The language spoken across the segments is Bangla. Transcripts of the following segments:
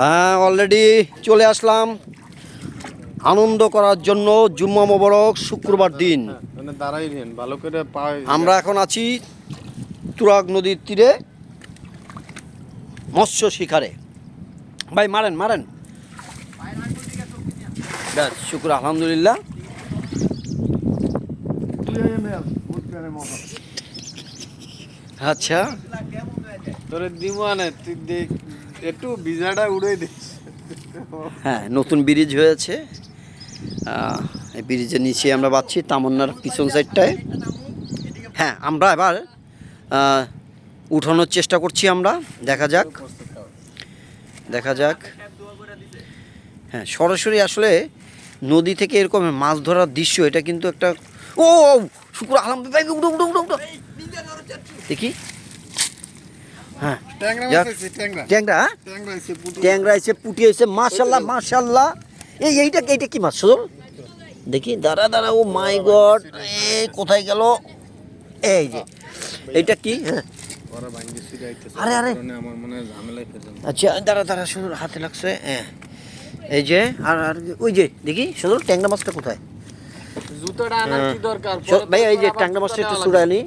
হ্যাঁ অলরেডি চলে আসলাম। আনন্দ করার জন্য জুম্মা মোবারক শুক্রবার দিন। ভালো করে আমরা এখন আছি তুরাগ নদীর তীরে মৎস্য শিকারে ভাই মারেন মারেন। ব্যাস শুক্র আলহামদুলিল্লাহ। আচ্ছা। তোরে দিমানে তুই দেখ একটু বিজাটা উড়ে দিস হ্যাঁ নতুন ব্রিজ হয়েছে। এই ব্রিজের নিচে আমরা পাচ্ছি তামান্নার পিছন সাইডটায় হ্যাঁ আমরা এবার উঠানোর চেষ্টা করছি আমরা। দেখা যাক। দেখা যাক। হ্যাঁ সরাসরি আসলে নদী থেকে এরকম মাছ ধরার দৃশ্য এটা কিন্তু একটা ও ও, শুক্র আলহামদুলিল্লাহ উঠো উঠো উঠো উঠো। দেখি। হ্যাঁ। ট্যাংরা ট্যাংরা। হ্যাঁ? ট্যাংরা আছে পুটু ট্যাংরা এসে পুটি এসে মাশাল্লাহ মাশাল্লাহ। এই এইটা এইটা কি মাছ সজল দেখি দাঁড়া দাঁড়া ও মাই গড এ কোথায় গেল? এই যে এইটা কি হ্যাঁ। আরে, আরে। হয় আচ্ছা দাঁড়া দাঁড়া সজল হাতে লাগছে হ্যাঁ এই যে আর আর ওই যে দেখি সজল ট্যাংরা মাছটা কোথায়? জুতোটা আনার কি দরকার? ভাই এই যে ট্যাংরা মাছটা একটু চুড়ানি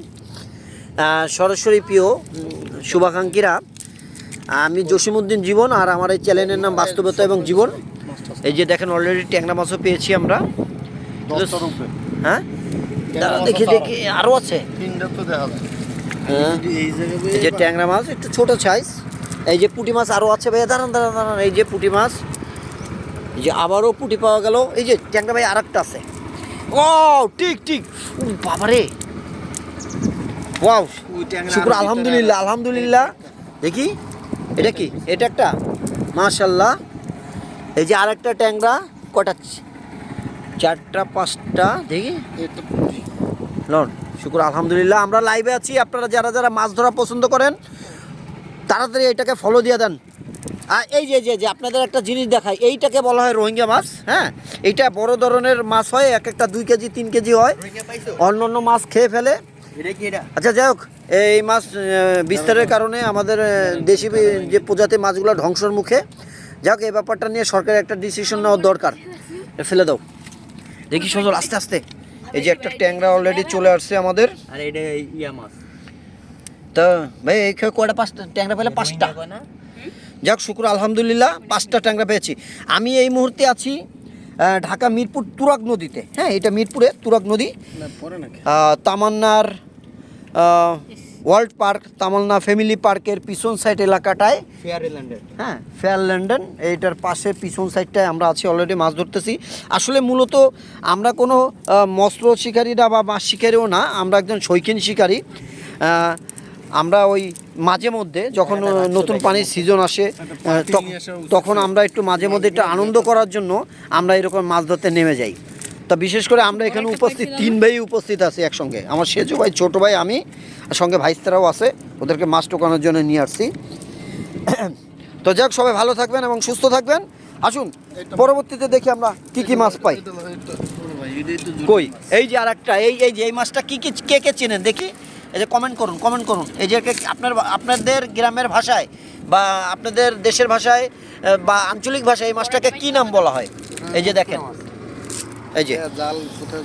সরাসরি প্রিয় শুভাকাঙ্ক্ষীরা আমি জসিমউদ্দিন জীবন আর আমার এই চ্যানেলের নাম বাস্তবতা এবং জীবন। এই যে দেখেন অলরেডি ট্যাংরা মাছও পেয়েছি আমরা। হ্যাঁ? দেখি দেখি আরও আছে। হ্যাঁ। এই যে ট্যাংরা মাছ একটু ছোট সাইজ এই যে পুঁটি মাছ আরও আছে ভাইয়া দাঁড়ান দাঁড়ান দাঁড়ান। এই যে পুঁটি মাছ। এই যে আবারও পুঁটি পাওয়া গেল। এই যে ট্যাংরা ভাই আর একটা আছে। ও ঠিক ঠিক। বাবারে। ওয়াও। শুক্র আলহামদুলিল্লাহ আলহামদুলিল্লাহ। দেখি এটা কি? এটা একটা মাশাল্লাহ এই যে আরেকটা ট্যাংরা কটা চারটা পাঁচটা দেখি। লন শুক্র আলহামদুলিল্লাহ। আমরা লাইভে আছি আপনারা যারা যারা মাছ ধরা পছন্দ করেন তাড়াতাড়ি এটাকে ফলো দিয়ে দেন। আর এই যে যে যে আপনাদের একটা জিনিস দেখায় এইটাকে বলা হয় রোহিঙ্গা মাছ হ্যাঁ? এইটা বড় ধরনের মাছ হয় এক একটা দুই কেজি তিন কেজি হয়। অন্য অন্য মাছ খেয়ে ফেলে। আচ্ছা যাই হোক এই মাছ বিস্তারের কারণে আমাদের দেশি যে প্রজাতির মাছগুলো ধ্বংসর মুখে যাই হোক এই ব্যাপারটা নিয়ে সরকারের একটা ডিসিশন নেওয়া দরকার। ফেলে দাও। দেখি সজল আস্তে আস্তে। এই যে একটা ট্যাংরা অলরেডি চলে আসছে আমাদের। আর এটা ইয়া মাছ। তা ভাই এই খেয়ে কয়টা পাঁচটা? ট্যাংরা পেলে পাঁচটা। যাক শুক্র আলহামদুলিল্লাহ পাঁচটা ট্যাংরা পেয়েছি। আমি এই মুহূর্তে আছি ঢাকা মিরপুর তুরাগ নদীতে। হ্যাঁ এটা মিরপুরে তুরাগ নদী। তামান্নার ওয়ার্ল্ড পার্ক তামান্না ফ্যামিলি পার্কের পিছন সাইড এলাকাটায়। ফেয়ারল্যান্ডের হ্যাঁ ফেয়ার লন্ডন এইটার পাশে পিছন সাইডটায় আমরা আছি অলরেডি মাছ ধরতেছি। আসলে মূলত আমরা কোনো মৎস্য শিকারীরা বা মাছ শিকারীও না আমরা একজন শৌখিন শিকারী। আমরা ওই মাঝে মধ্যে যখন নতুন পানির সিজন আসে তখন আমরা একটু মাঝে মধ্যে একটু আনন্দ করার জন্য আমরা এরকম মাছ ধরতে নেমে যাই। তা বিশেষ করে আমরা এখানে উপস্থিত তিন ভাই উপস্থিত আছি একসঙ্গে। আমার সেজু ভাই ছোটো ভাই আমি আর সঙ্গে ভাইস্তারাও আছে। ওদেরকে মাছ টোকানোর জন্য নিয়ে আসছি। তো যাক সবাই ভালো থাকবেন এবং সুস্থ থাকবেন। আসুন পরবর্তীতে দেখি আমরা কি কি মাছ পাই। কই? এই যে আরেকটা এই এই যে এই মাছটা কি কি কে কে চেনেন? দেখি। এই যে কমেন্ট করুন কমেন্ট করুন। এই যে আপনার আপনাদের গ্রামের ভাষায় বা আপনাদের দেশের ভাষায় বা আঞ্চলিক ভাষায় এই মাছটাকে কী নাম বলা হয়? এই যে দেখেন। এই যে। জাল কোথায়